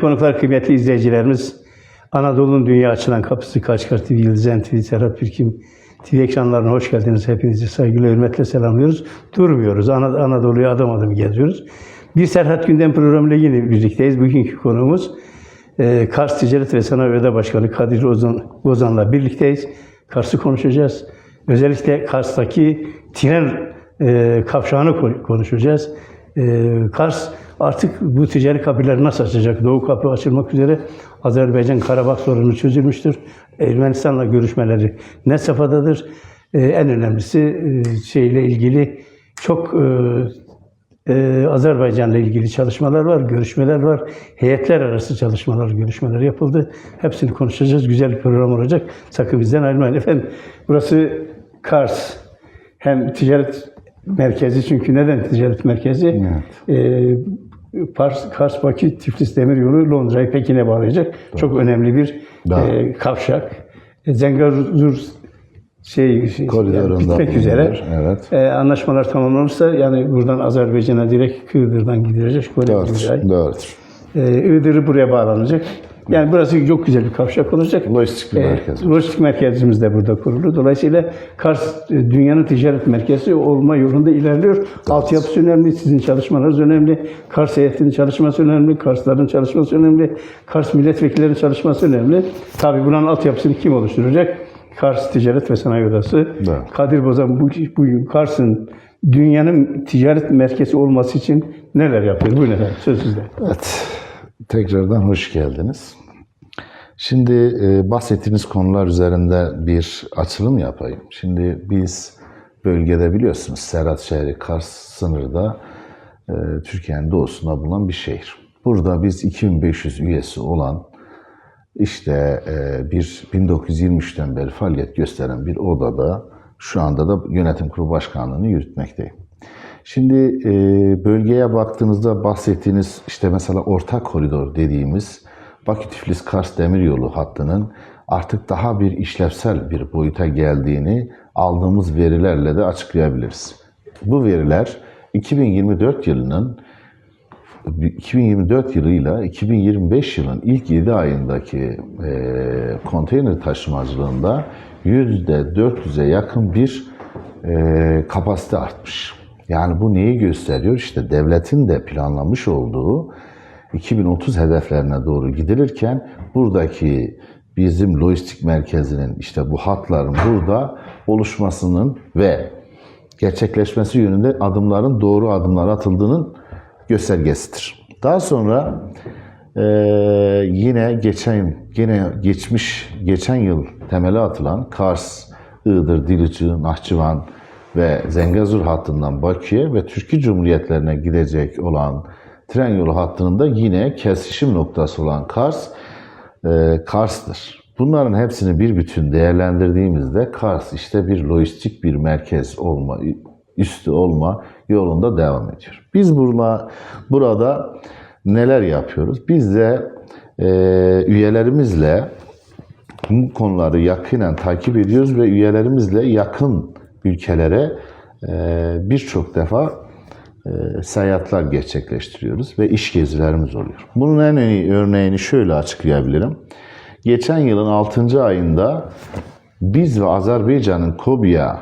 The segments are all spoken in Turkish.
Konuklar kıymetli izleyicilerimiz, Anadolu'nun dünya açılan kapısı Kaçkar TV, Yıldızen TV, Serhat Birkim TV ekranlarına hoş geldiniz. Hepinizi saygıyla, hürmetle selamlıyoruz. Durmuyoruz. Ana- Anadolu'yu adım adım geziyoruz. Bir Serhat Gündem programıyla yine birlikteyiz. Bugünkü konuğumuz e, Kars Ticaret ve Sanayi Öde Başkanı Kadir Ozan, Ozan'la birlikteyiz. Kars'ı konuşacağız. Özellikle Kars'taki tren e, kavşağını ko- konuşacağız. E, Kars artık bu ticari kapıları nasıl açacak? Doğu kapı açılmak üzere Azerbaycan Karabağ sorunu çözülmüştür. Ermenistan'la görüşmeleri ne safhadadır? E, en önemlisi e, şeyle ilgili çok e, e, Azerbaycan'la ilgili çalışmalar var, görüşmeler var. Heyetler arası çalışmalar, görüşmeler yapıldı. Hepsini konuşacağız. Güzel bir program olacak. Sakın bizden ayrılmayın. Efendim burası Kars. Hem ticaret merkezi çünkü neden ticaret merkezi? Ee, Kars, Kars Bakü Tiflis Demiryolu Londra'yı Pekin'e bağlayacak. Çok önemli bir Doğru. e, kavşak. E, Zengezur şey, şey Koridorunda bitmek üzere. evet. E, anlaşmalar tamamlanırsa yani buradan Azerbaycan'a direkt Kıbrıs'tan gidilecek. Böyle Doğrudur. Doğrudur. E, Iğdır'ı buraya bağlanacak. Yani burası çok güzel bir kavşak olacak. Lojistik bir E, merkez. Lojistik merkezimiz de burada kuruldu. Dolayısıyla Kars e, dünyanın ticaret merkezi olma yolunda ilerliyor. Altyapısı önemli, sizin çalışmalarınız önemli. Kars heyetinin çalışması önemli, Karsların çalışması önemli, Kars milletvekillerinin çalışması önemli. Tabii buranın altyapısını kim oluşturacak? Kars Ticaret ve Sanayi Odası. Evet. Kadir Bozan bu, bugün Kars'ın dünyanın ticaret merkezi olması için neler yapıyor? Buyurun efendim, söz sizde. Evet. Tekrardan hoş geldiniz. Şimdi e, bahsettiğiniz konular üzerinde bir açılım yapayım. Şimdi biz bölgede biliyorsunuz Serhat şehri Kars sınırda e, Türkiye'nin doğusunda bulunan bir şehir. Burada biz 2500 üyesi olan işte e, bir 1923'ten beri faaliyet gösteren bir odada şu anda da yönetim kurulu başkanlığını yürütmekteyim. Şimdi e, bölgeye baktığınızda bahsettiğiniz işte mesela ortak koridor dediğimiz Bakü-Tiflis-Kars demiryolu hattının artık daha bir işlevsel bir boyuta geldiğini aldığımız verilerle de açıklayabiliriz. Bu veriler 2024 yılının 2024 yılıyla 2025 yılın ilk 7 ayındaki e, konteyner taşımacılığında %400'e yakın bir e, kapasite artmış. Yani bu neyi gösteriyor? İşte devletin de planlamış olduğu 2030 hedeflerine doğru gidilirken buradaki bizim lojistik merkezinin işte bu hatların burada oluşmasının ve gerçekleşmesi yönünde adımların doğru adımlar atıldığının göstergesidir. Daha sonra eee, yine geçen yine geçmiş geçen yıl temeli atılan Kars, Iğdır, Dilici, Nahçıvan ve Zengezur hattından Bakü'ye ve Türkiye Cumhuriyetlerine gidecek olan tren yolu hattının da yine kesişim noktası olan Kars, e, Kars'tır. Bunların hepsini bir bütün değerlendirdiğimizde Kars işte bir lojistik bir merkez olma, üstü olma yolunda devam ediyor. Biz burada, burada neler yapıyoruz? Biz de e, üyelerimizle bu konuları yakinen takip ediyoruz ve üyelerimizle yakın ülkelere e, birçok defa e, seyahatler gerçekleştiriyoruz ve iş gezilerimiz oluyor. Bunun en iyi örneğini şöyle açıklayabilirim. Geçen yılın 6. ayında biz ve Azerbaycan'ın Kobiya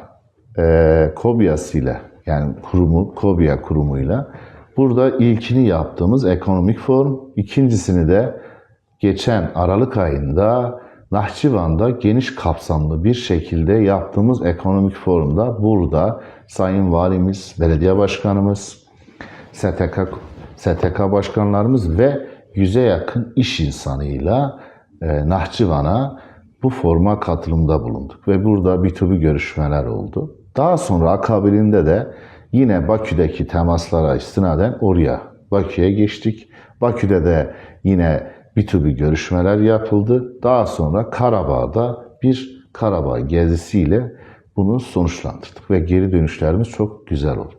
e, Kobiyasıyla yani kurumu Kobiya kurumuyla burada ilkini yaptığımız ekonomik forum, ikincisini de geçen Aralık ayında Nahçıvan'da geniş kapsamlı bir şekilde yaptığımız ekonomik forumda burada Sayın Valimiz, Belediye Başkanımız, STK, STK başkanlarımız ve yüze yakın iş insanıyla e, Nahçıvan'a bu forma katılımda bulunduk ve burada B2B görüşmeler oldu. Daha sonra akabinde de yine Bakü'deki temaslara istinaden oraya Bakü'ye geçtik. Bakü'de de yine B2B görüşmeler yapıldı. Daha sonra Karabağ'da bir Karabağ gezisiyle bunu sonuçlandırdık ve geri dönüşlerimiz çok güzel oldu.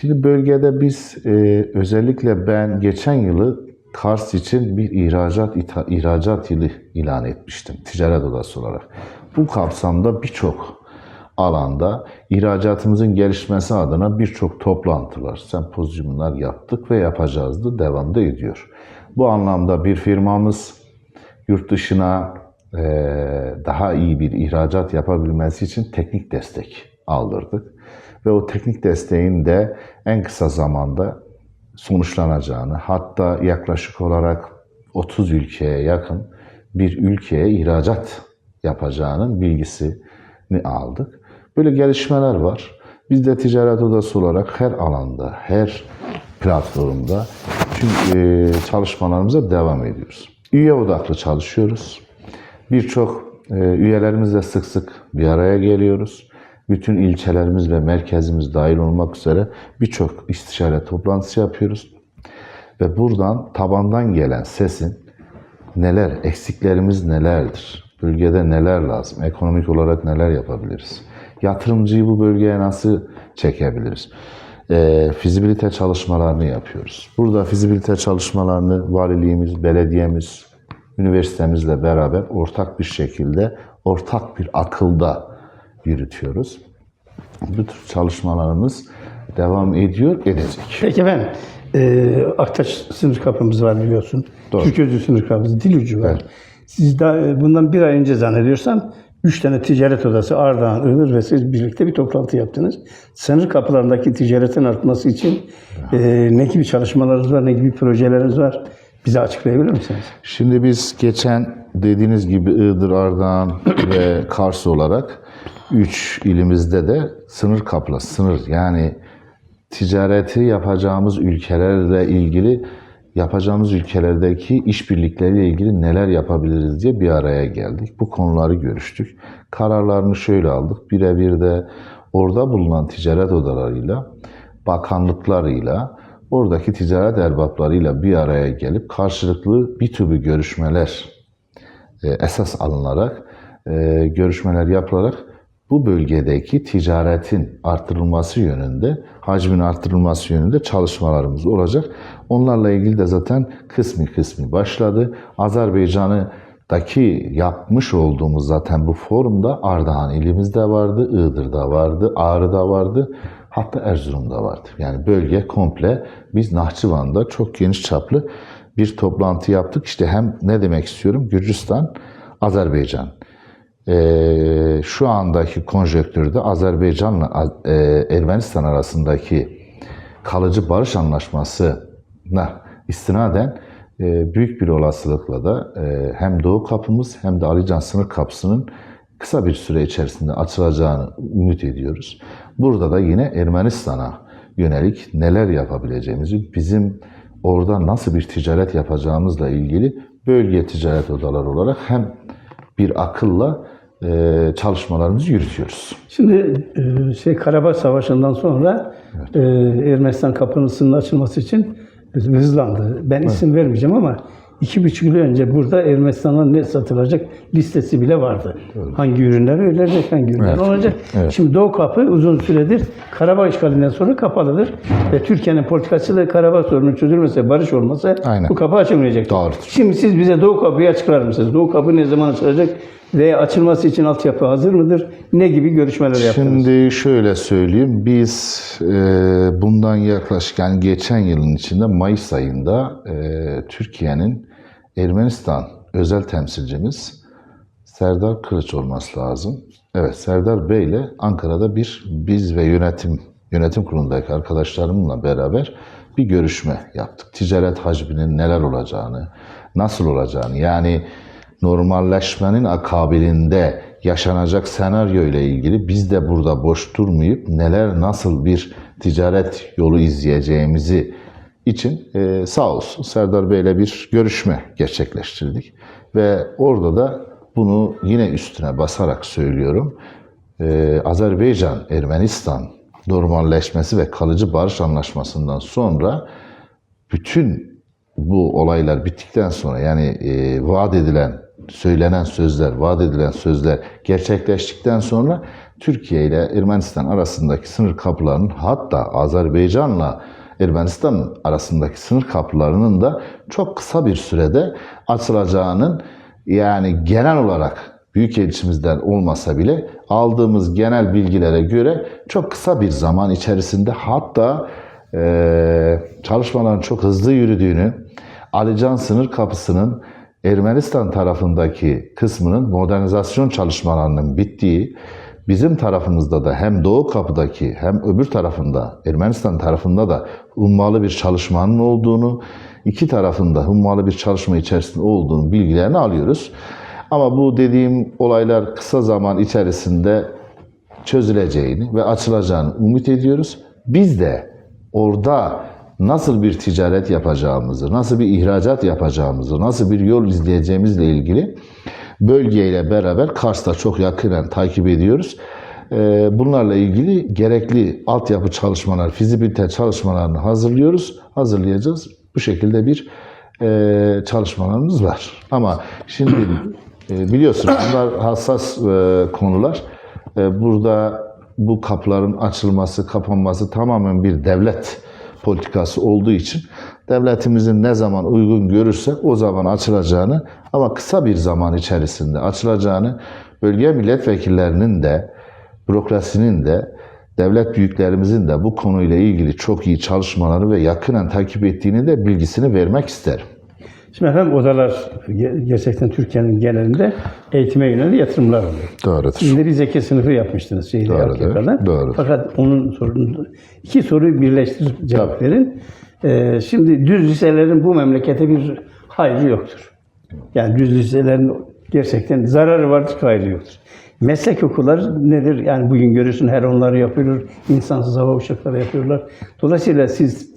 Şimdi bölgede biz e, özellikle ben geçen yılı Kars için bir ihracat ihracat yılı ilan etmiştim ticaret odası olarak. Bu kapsamda birçok alanda ihracatımızın gelişmesi adına birçok toplantılar, sempozyumlar yaptık ve yapacağız da devam da ediyor. Bu anlamda bir firmamız yurt dışına e, daha iyi bir ihracat yapabilmesi için teknik destek aldırdık. Ve o teknik desteğin de en kısa zamanda sonuçlanacağını, hatta yaklaşık olarak 30 ülkeye yakın bir ülkeye ihracat yapacağının bilgisini aldık. Böyle gelişmeler var. Biz de ticaret odası olarak her alanda, her platformda çünkü e, çalışmalarımıza devam ediyoruz. Üye odaklı çalışıyoruz. Birçok e, üyelerimizle sık sık bir araya geliyoruz. Bütün ilçelerimiz ve merkezimiz dahil olmak üzere birçok istişare toplantısı yapıyoruz. Ve buradan tabandan gelen sesin neler, eksiklerimiz nelerdir? Bölgede neler lazım? Ekonomik olarak neler yapabiliriz? Yatırımcıyı bu bölgeye nasıl çekebiliriz? E, fizibilite çalışmalarını yapıyoruz. Burada fizibilite çalışmalarını valiliğimiz, belediyemiz, üniversitemizle beraber ortak bir şekilde, ortak bir akılda yürütüyoruz. Bu tür çalışmalarımız devam ediyor, edecek. Peki efendim, e, Aktaş sınır kapımız var biliyorsun. Doğru. Türközü sınır kapımız, Dilucu var. Evet. Siz daha, e, bundan bir ay önce zannediyorsam üç tane ticaret odası Ardahan, Iğdır ve siz birlikte bir toplantı yaptınız. Sınır kapılarındaki ticaretin artması için e, ne gibi çalışmalarınız var, ne gibi projeleriniz var? Bize açıklayabilir misiniz? Şimdi biz geçen dediğiniz gibi Iğdır, Ardahan ve Kars olarak üç ilimizde de sınır kapılı, sınır yani ticareti yapacağımız ülkelerle ilgili yapacağımız ülkelerdeki işbirlikleriyle ilgili neler yapabiliriz diye bir araya geldik. Bu konuları görüştük. Kararlarını şöyle aldık. Birebir de orada bulunan ticaret odalarıyla, bakanlıklarıyla, oradaki ticaret erbaplarıyla bir araya gelip karşılıklı bir türlü görüşmeler e, esas alınarak, e, görüşmeler yapılarak bu bölgedeki ticaretin artırılması yönünde, hacmin artırılması yönünde çalışmalarımız olacak. Onlarla ilgili de zaten kısmi kısmi başladı. Azerbaycan'daki yapmış olduğumuz zaten bu forumda Ardahan ilimizde vardı, Iğdır'da vardı, Ağrı'da vardı. Hatta Erzurum'da vardı. Yani bölge komple biz Nahçıvan'da çok geniş çaplı bir toplantı yaptık. İşte hem ne demek istiyorum? Gürcistan, Azerbaycan. Ee, şu andaki konjektürde Azerbaycan'la e, Ermenistan arasındaki kalıcı barış anlaşmasına istinaden e, büyük bir olasılıkla da e, hem Doğu kapımız hem de Alican sınır kapısının kısa bir süre içerisinde açılacağını ümit ediyoruz. Burada da yine Ermenistan'a yönelik neler yapabileceğimizi, bizim orada nasıl bir ticaret yapacağımızla ilgili bölge ticaret odaları olarak hem bir akılla e, çalışmalarımızı yürütüyoruz. Şimdi e, şey Karabağ Savaşı'ndan sonra e, Ermenistan kapısının açılması için hızlandı. Ben isim vermeyeceğim ama iki buçuk yıl önce burada Ermenistan'dan ne satılacak listesi bile vardı. Hangi ürünler verilecek, hangi ürünler Evet. olacak. Evet. Şimdi Doğu Kapı uzun süredir Karabağ işgalinden sonra kapalıdır. Ve Türkiye'nin politikası da Karabağ sorunu çözülmese, barış olmasa Aynen. bu kapı açılmayacak. Doğrudur. Şimdi siz bize Doğu Kapı'yı açıklar mısınız? Doğu Kapı ne zaman açılacak ve açılması için altyapı hazır mıdır? Ne gibi görüşmeler yaptınız? Şimdi şöyle söyleyeyim. Biz e, bundan yaklaşık yani geçen yılın içinde Mayıs ayında e, Türkiye'nin Ermenistan özel temsilcimiz Serdar Kılıç olması lazım. Evet Serdar Bey ile Ankara'da bir biz ve yönetim yönetim kurulundaki arkadaşlarımla beraber bir görüşme yaptık. Ticaret hacminin neler olacağını, nasıl olacağını yani normalleşmenin akabilinde yaşanacak senaryo ile ilgili biz de burada boş durmayıp neler nasıl bir ticaret yolu izleyeceğimizi için e, sağ olsun Serdar Bey ile bir görüşme gerçekleştirdik. Ve orada da bunu yine üstüne basarak söylüyorum. E, Azerbaycan, Ermenistan normalleşmesi ve kalıcı barış anlaşmasından sonra bütün bu olaylar bittikten sonra yani e, vaat edilen, söylenen sözler, vaat edilen sözler gerçekleştikten sonra Türkiye ile Ermenistan arasındaki sınır kapılarının hatta Azerbaycan'la Ermenistan arasındaki sınır kapılarının da çok kısa bir sürede açılacağının yani genel olarak Büyükelçimizden olmasa bile aldığımız genel bilgilere göre çok kısa bir zaman içerisinde hatta e, çalışmaların çok hızlı yürüdüğünü, Alican sınır kapısının Ermenistan tarafındaki kısmının modernizasyon çalışmalarının bittiği, bizim tarafımızda da hem Doğu kapıdaki hem öbür tarafında Ermenistan tarafında da ummalı bir çalışmanın olduğunu, iki tarafında hummalı bir çalışma içerisinde olduğunu bilgilerini alıyoruz. Ama bu dediğim olaylar kısa zaman içerisinde çözüleceğini ve açılacağını umut ediyoruz. Biz de orada nasıl bir ticaret yapacağımızı, nasıl bir ihracat yapacağımızı, nasıl bir yol izleyeceğimizle ilgili bölgeyle beraber Kars'ta çok yakinen takip ediyoruz. Ee, Bunlarla ilgili gerekli altyapı çalışmalar, fizibilite çalışmalarını hazırlıyoruz, hazırlayacağız. Bu şekilde bir e, çalışmalarımız var. Ama şimdi e, biliyorsunuz bunlar hassas e, konular. Burada bu kapıların açılması, kapanması tamamen bir devlet politikası olduğu için devletimizin ne zaman uygun görürse o zaman açılacağını ama kısa bir zaman içerisinde açılacağını bölge milletvekillerinin de bürokrasinin de devlet büyüklerimizin de bu konuyla ilgili çok iyi çalışmaları ve yakinen takip ettiğini de bilgisini vermek isterim. Şimdi efendim odalar ge- gerçekten Türkiye'nin genelinde eğitime yönelik yatırımlar oluyor. Doğrudur. Şimdi bir zeki sınıfı yapmıştınız şeyde Doğrudur, doğrudur. Fakat onun sorunu iki soruyu birleştirip cevap Tabii. verin. Ee, şimdi düz liselerin bu memlekete bir hayrı yoktur. Yani düz liselerin gerçekten zararı vardır, hayrı yoktur. Meslek okulları nedir? Yani bugün görüyorsun her onları yapıyorlar. İnsansız hava uçakları yapıyorlar. Dolayısıyla siz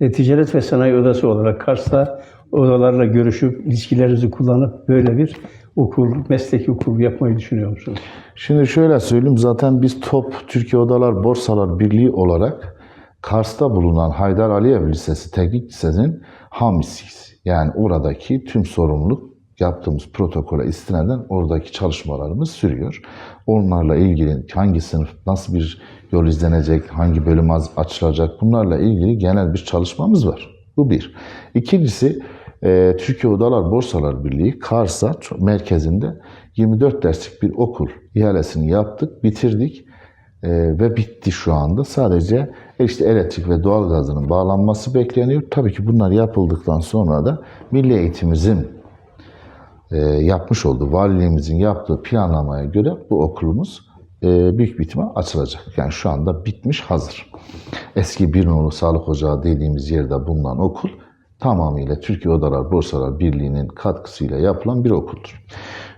e, Ticaret ve Sanayi Odası olarak Kars'ta odalarla görüşüp ilişkilerinizi kullanıp böyle bir okul, mesleki okul yapmayı düşünüyor musunuz? Şimdi şöyle söyleyeyim zaten biz TOP Türkiye Odalar Borsalar Birliği olarak Kars'ta bulunan Haydar Aliyev Lisesi Teknik Lisesi'nin hamisiyiz. Yani oradaki tüm sorumluluk yaptığımız protokole istinaden oradaki çalışmalarımız sürüyor. Onlarla ilgili hangi sınıf, nasıl bir yol izlenecek, hangi bölüm açılacak bunlarla ilgili genel bir çalışmamız var. Bu bir. İkincisi e, Türkiye Odalar Borsalar Birliği Kars'a merkezinde 24 derslik bir okul ihalesini yaptık, bitirdik e, ve bitti şu anda. Sadece işte elektrik ve doğalgazının bağlanması bekleniyor. Tabii ki bunlar yapıldıktan sonra da milli eğitimimizin e, yapmış olduğu, valiliğimizin yaptığı planlamaya göre bu okulumuz e, büyük bir ihtimal açılacak. Yani şu anda bitmiş, hazır. Eski bir nolu sağlık ocağı dediğimiz yerde bulunan okul tamamıyla Türkiye Odalar Borsalar Birliği'nin katkısıyla yapılan bir okuldur.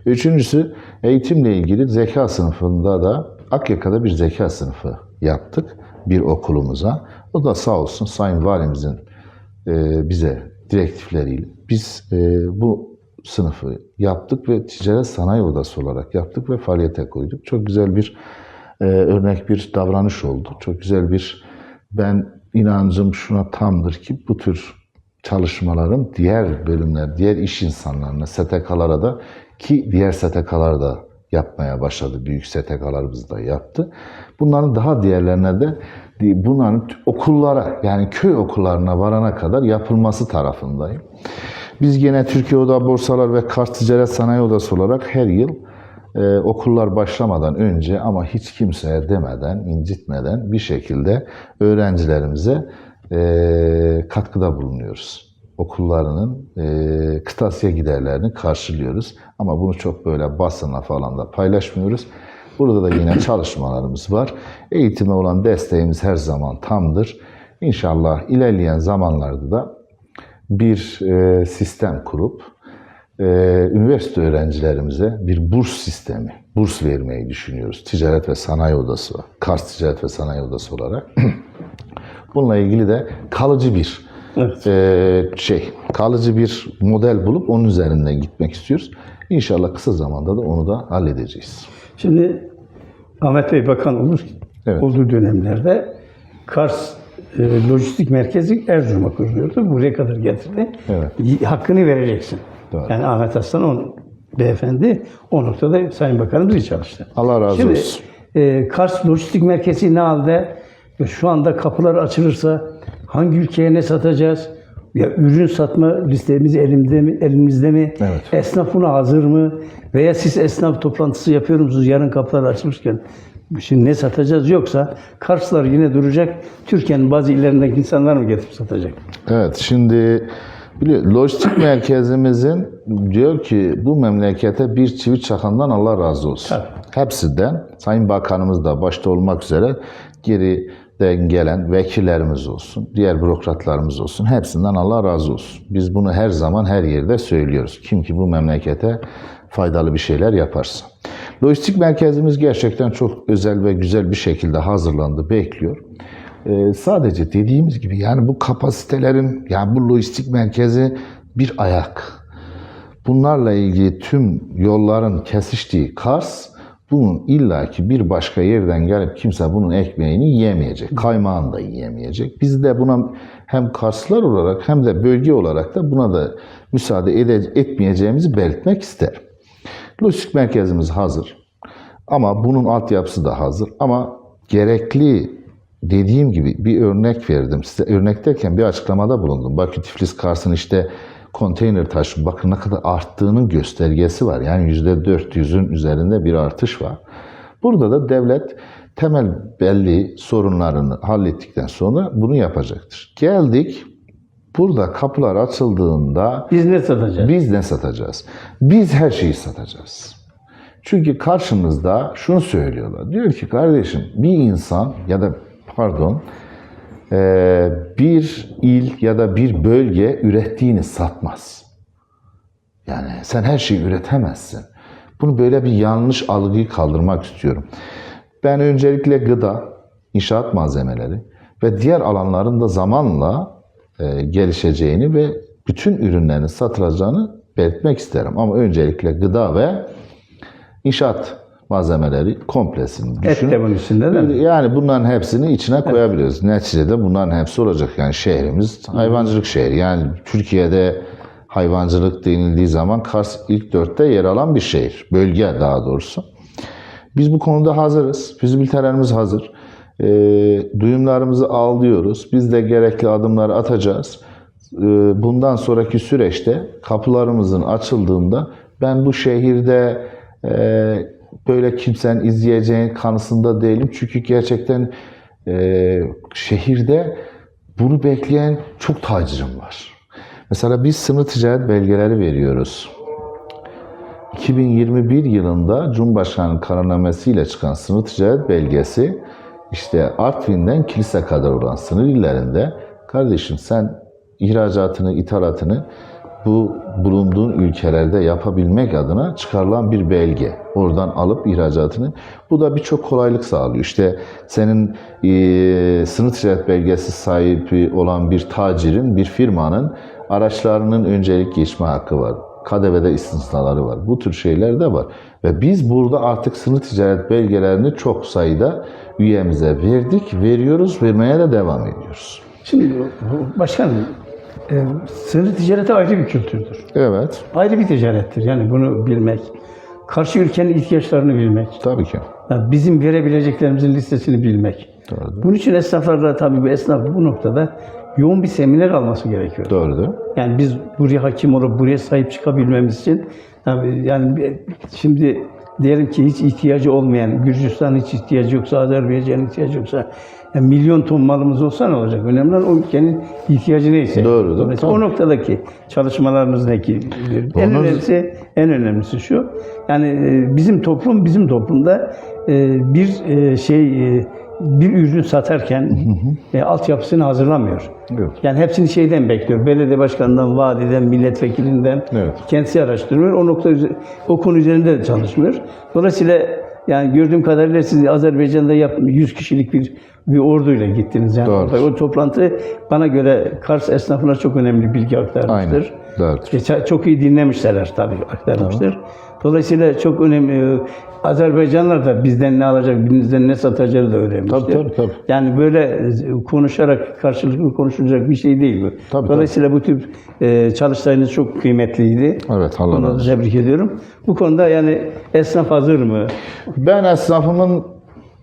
Üçüncüsü eğitimle ilgili zeka sınıfında da Akyaka'da bir zeka sınıfı yaptık bir okulumuza. O da sağ olsun Sayın Valimizin e, bize direktifleriyle biz e, bu sınıfı yaptık ve ticaret sanayi odası olarak yaptık ve faaliyete koyduk. Çok güzel bir e, örnek bir davranış oldu. Çok güzel bir ben inancım şuna tamdır ki bu tür çalışmaların diğer bölümler, diğer iş insanlarına, STK'lara da ki diğer STK'lar da yapmaya başladı. Büyük STK'larımız da yaptı. Bunların daha diğerlerine de bunların okullara yani köy okullarına varana kadar yapılması tarafındayım. Biz yine Türkiye Oda Borsalar ve Kars Ticaret Sanayi Odası olarak her yıl e, okullar başlamadan önce ama hiç kimseye demeden, incitmeden bir şekilde öğrencilerimize e, katkıda bulunuyoruz. Okullarının e, kıtasya giderlerini karşılıyoruz. Ama bunu çok böyle basına falan da paylaşmıyoruz. Burada da yine çalışmalarımız var. Eğitime olan desteğimiz her zaman tamdır. İnşallah ilerleyen zamanlarda da bir e, sistem kurup e, üniversite öğrencilerimize bir burs sistemi, burs vermeyi düşünüyoruz. Ticaret ve Sanayi Odası, Kars Ticaret ve Sanayi Odası olarak. Bununla ilgili de kalıcı bir Evet. e, şey, kalıcı bir model bulup onun üzerinden gitmek istiyoruz. İnşallah kısa zamanda da onu da halledeceğiz. Şimdi Ahmet Bey bakan olur Evet. olduğu dönemlerde Kars e, Lojistik Merkezi Erzurum'a kuruluyordu. Buraya kadar getirdi. Evet. Hakkını vereceksin. Doğru. Yani Ahmet Aslan on, beyefendi o noktada Sayın Bakanımız iyi çalıştı. Allah razı Şimdi olsun. e, Kars Lojistik Merkezi ne halde? Ve Şu anda kapılar açılırsa hangi ülkeye ne satacağız? Ya ürün satma listemiz elimde mi, elimizde mi? Evet. Esnaf buna hazır mı? Veya siz esnaf toplantısı yapıyor musunuz yarın kapılar açılırken? Şimdi ne satacağız yoksa Karslar yine duracak. Türkiye'nin bazı illerinden insanlar mı getirip satacak? Evet, şimdi Biliyor, lojistik merkezimizin diyor ki bu memlekete bir çivi çakandan Allah razı olsun. Tabii. Hepsinden Sayın Bakanımız da başta olmak üzere geriden gelen vekillerimiz olsun, diğer bürokratlarımız olsun. Hepsinden Allah razı olsun. Biz bunu her zaman her yerde söylüyoruz. Kim ki bu memlekete faydalı bir şeyler yaparsa. Lojistik merkezimiz gerçekten çok özel ve güzel bir şekilde hazırlandı, bekliyor. Ee, sadece dediğimiz gibi yani bu kapasitelerin, yani bu lojistik merkezi bir ayak. Bunlarla ilgili tüm yolların kesiştiği Kars, bunun illaki bir başka yerden gelip kimse bunun ekmeğini yiyemeyecek, kaymağını da yiyemeyecek. Biz de buna hem Karslar olarak hem de bölge olarak da buna da müsaade ede- etmeyeceğimizi belirtmek isterim. Lojistik merkezimiz hazır. Ama bunun altyapısı da hazır. Ama gerekli dediğim gibi bir örnek verdim size. Örnek derken bir açıklamada bulundum. Bakü Tiflis Kars'ın işte konteyner taşı bakın ne kadar arttığının göstergesi var. Yani %400'ün üzerinde bir artış var. Burada da devlet temel belli sorunlarını hallettikten sonra bunu yapacaktır. Geldik burada kapılar açıldığında Biz ne satacağız? biz ne satacağız? Biz her şeyi satacağız. Çünkü karşımızda şunu söylüyorlar. Diyor ki kardeşim bir insan ya da pardon bir il ya da bir bölge ürettiğini satmaz. Yani sen her şeyi üretemezsin. Bunu böyle bir yanlış algıyı kaldırmak istiyorum. Ben öncelikle gıda, inşaat malzemeleri ve diğer alanların da zamanla e, gelişeceğini ve bütün ürünlerin satılacağını belirtmek isterim. Ama öncelikle gıda ve inşaat malzemeleri komplesini Et düşünün. de bunun içinde değil mi? Yani bunların hepsini içine koyabiliyoruz. Neticede bunların hepsi olacak. Yani şehrimiz hayvancılık şehri. Yani Türkiye'de hayvancılık denildiği zaman Kars ilk dörtte yer alan bir şehir. Bölge daha doğrusu. Biz bu konuda hazırız. Fizibilitelerimiz hazır. Ee, duyumlarımızı alıyoruz. Biz de gerekli adımları atacağız. Ee, bundan sonraki süreçte kapılarımızın açıldığında ben bu şehirde e, böyle kimsenin izleyeceğin kanısında değilim. Çünkü gerçekten e, şehirde bunu bekleyen çok tacirim var. Mesela biz sınır ticaret belgeleri veriyoruz. 2021 yılında Cumhurbaşkanı kararnamesiyle çıkan sınır ticaret belgesi işte Artvin'den Kilis'e kadar olan sınır illerinde kardeşim sen ihracatını, ithalatını bu bulunduğun ülkelerde yapabilmek adına çıkarılan bir belge. Oradan alıp ihracatını. Bu da birçok kolaylık sağlıyor. İşte senin e, sınır ticaret belgesi sahibi olan bir tacirin, bir firmanın araçlarının öncelik geçme hakkı var. KDV'de istisnaları var. Bu tür şeyler de var. Ve biz burada artık sınır ticaret belgelerini çok sayıda üyemize verdik, veriyoruz, vermeye de devam ediyoruz. Şimdi başkanım, e, sınır ticareti ayrı bir kültürdür. Evet, Ayrı bir ticarettir. Yani bunu bilmek. Karşı ülkenin ihtiyaçlarını bilmek. tabii ki. Yani bizim verebileceklerimizin listesini bilmek. Doğrudur. Bunun için esnaflarla tabii bu esnaf bu noktada yoğun bir seminer alması gerekiyor. Doğrudur. Yani biz buraya hakim olup buraya sahip çıkabilmemiz için yani bir- şimdi diyelim ki hiç ihtiyacı olmayan, Gürcistan hiç ihtiyacı yoksa, Azerbaycan ihtiyacı yoksa yani milyon ton malımız olsa ne olacak? Önemli olan o ülkenin ihtiyacı neyse. Doğrudur, Dolayısıyla o tamam. noktadaki çalışmalarınız ne ki? En Onu- önemlisi, en önemlisi şu. Yani e, bizim toplum, bizim toplumda e, bir e, şey bir ürünü satarken e, altyapısını hazırlamıyor. Evet. Yani hepsini şeyden bekliyor. Belediye başkanından, vadiden, milletvekilinden. Evet. Kendisi araştırmıyor. O nokta o konu üzerinde de çalışmıyor. Dolayısıyla yani gördüğüm kadarıyla siz Azerbaycan'da yap 100 kişilik bir bir orduyla gittiniz. Yani Doğru. o toplantı bana göre Kars esnafına çok önemli bilgi Aynen. aktarmıştır. Doğrudur. Geçen- Çok iyi dinlemişler tabii aktarmıştır. Dolayısıyla çok önemli. Azerbaycanlar da bizden ne alacak, bizden ne satacağını da öğrenmiştir. Tabii, tabii, tabii. Yani böyle konuşarak karşılıklı konuşulacak bir şey değil bu. Tabii, Dolayısıyla bu tür e, çalıştayınız çok kıymetliydi. Evet, Allah razı olsun. tebrik ediyorum. Bu konuda yani esnaf hazır mı? Ben esnafımın,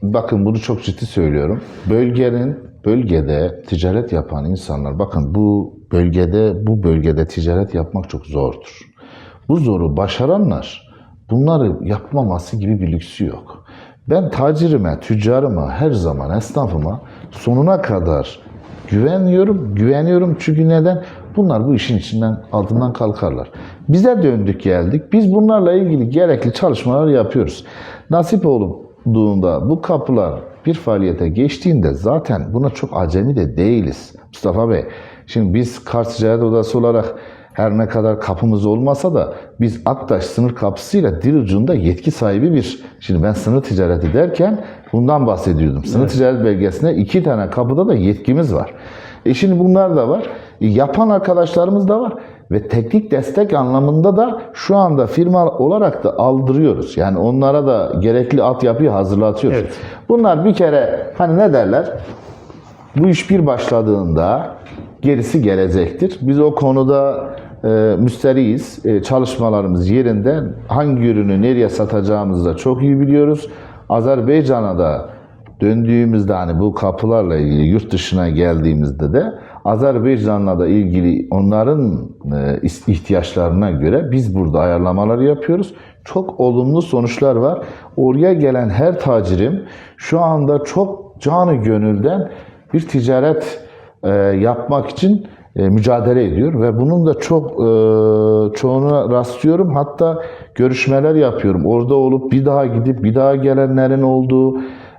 bakın bunu çok ciddi söylüyorum. Bölgenin, bölgede ticaret yapan insanlar, bakın bu bölgede, bu bölgede ticaret yapmak çok zordur. Bu zoru başaranlar, bunları yapmaması gibi bir lüksü yok. Ben tacirime, tüccarıma, her zaman esnafıma sonuna kadar güveniyorum. Güveniyorum çünkü neden? Bunlar bu işin içinden altından kalkarlar. Bize döndük geldik. Biz bunlarla ilgili gerekli çalışmalar yapıyoruz. Nasip olduğunda bu kapılar bir faaliyete geçtiğinde zaten buna çok acemi de değiliz. Mustafa Bey, şimdi biz Kars Ticaret Odası olarak her ne kadar kapımız olmasa da biz Aktaş sınır kapısıyla dil ucunda yetki sahibi bir, şimdi ben sınır ticareti derken bundan bahsediyordum. Sınır ticaret belgesine iki tane kapıda da yetkimiz var. E şimdi bunlar da var. E yapan arkadaşlarımız da var. Ve teknik destek anlamında da şu anda firma olarak da aldırıyoruz. Yani onlara da gerekli altyapıyı hazırlatıyoruz. Evet. Bunlar bir kere hani ne derler? Bu iş bir başladığında gerisi gelecektir. Biz o konuda e, müsteriyiz. E, çalışmalarımız yerinde. Hangi ürünü nereye satacağımızı da çok iyi biliyoruz. Azerbaycan'a da döndüğümüzde hani bu kapılarla ilgili yurt dışına geldiğimizde de Azerbaycan'la da ilgili onların e, ihtiyaçlarına göre biz burada ayarlamalar yapıyoruz. Çok olumlu sonuçlar var. Oraya gelen her tacirim şu anda çok canı gönülden bir ticaret e, yapmak için e, mücadele ediyor ve bunun da çok çoğuna rastlıyorum. Hatta görüşmeler yapıyorum. Orada olup bir daha gidip bir daha gelenlerin olduğu,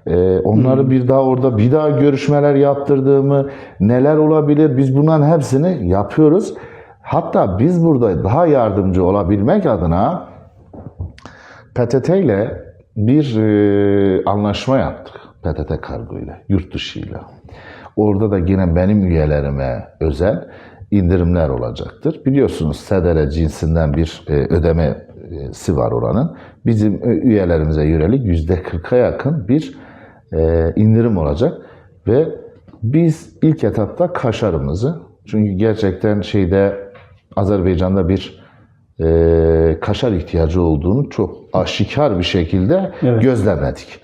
e, onları bir daha orada bir daha görüşmeler yaptırdığımı, neler olabilir biz bunların hepsini yapıyoruz. Hatta biz burada daha yardımcı olabilmek adına PTT ile bir e, anlaşma yaptık. PTT kargo ile, yurt dışı ile. Orada da yine benim üyelerime özel indirimler olacaktır. Biliyorsunuz SEDERE cinsinden bir e, ödemesi var oranın. Bizim e, üyelerimize yönelik %40'a yakın bir e, indirim olacak. Ve biz ilk etapta kaşarımızı, çünkü gerçekten şeyde Azerbaycan'da bir e, kaşar ihtiyacı olduğunu çok aşikar bir şekilde Evet. gözlemledik.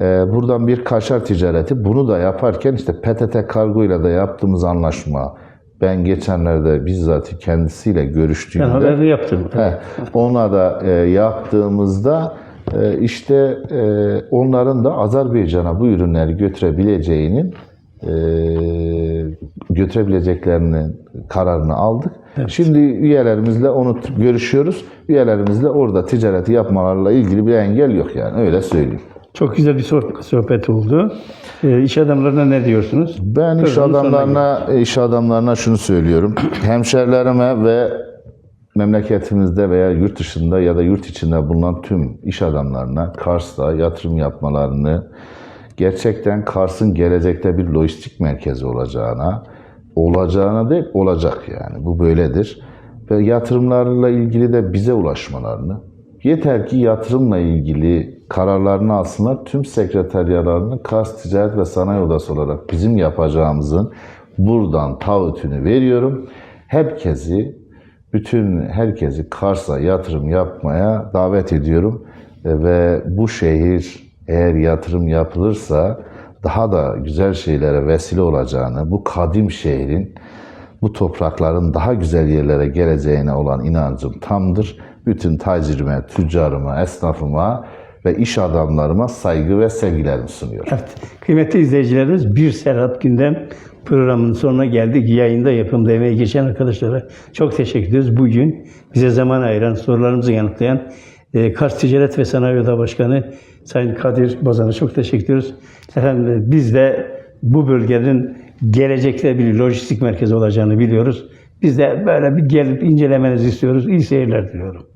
E, buradan bir kaşar ticareti bunu da yaparken işte PTT kargo ile de yaptığımız anlaşma ben geçenlerde bizzat kendisiyle Ben görüştüğümde haberi yaptım. He, ona da e, yaptığımızda işte e, onların da Azerbaycan'a bu ürünleri götürebileceğinin e, götürebileceklerinin kararını aldık. Şimdi üyelerimizle onu görüşüyoruz. Üyelerimizle orada ticareti yapmalarla ilgili bir engel yok yani öyle söyleyeyim. Çok güzel bir soh- sohbet oldu. Ee, iş adamlarına ne diyorsunuz? Ben iş Programın sonuna adamlarına iş adamlarına şunu söylüyorum. Hemşerilerime ve memleketimizde veya yurt dışında ya da yurt içinde bulunan tüm iş adamlarına Kars'ta yatırım yapmalarını gerçekten Kars'ın gelecekte bir lojistik merkezi olacağına, olacağına değil olacak yani bu böyledir. Ve yatırımlarla ilgili de bize ulaşmalarını, yeter ki yatırımla ilgili kararlarını alsınlar. Tüm sekreteryalarını Kars Ticaret ve Sanayi Odası olarak bizim yapacağımızın buradan taahhütünü veriyorum. Herkesi, bütün herkesi Kars'a yatırım yapmaya davet ediyorum. E, Ve bu şehir eğer yatırım yapılırsa daha da güzel şeylere vesile olacağını, bu kadim şehrin bu toprakların daha güzel yerlere geleceğine olan inancım tamdır. Bütün tacirime, tüccarıma, esnafıma ve iş adamlarıma saygı ve sevgilerimi sunuyorum. Evet. Kıymetli izleyicilerimiz bir Serhat Gündem programının sonuna geldik. Yayında yapımda emeği geçen arkadaşlara çok teşekkür ediyoruz. Bugün bize zaman ayıran, sorularımızı yanıtlayan e, Kars Ticaret ve Sanayi Oda Başkanı Sayın Kadir Bozan'a çok teşekkür ediyoruz. Efendim biz de bu bölgenin gelecekte bir lojistik merkezi olacağını biliyoruz. Biz de böyle bir gelip incelemenizi istiyoruz. İyi seyirler diliyorum.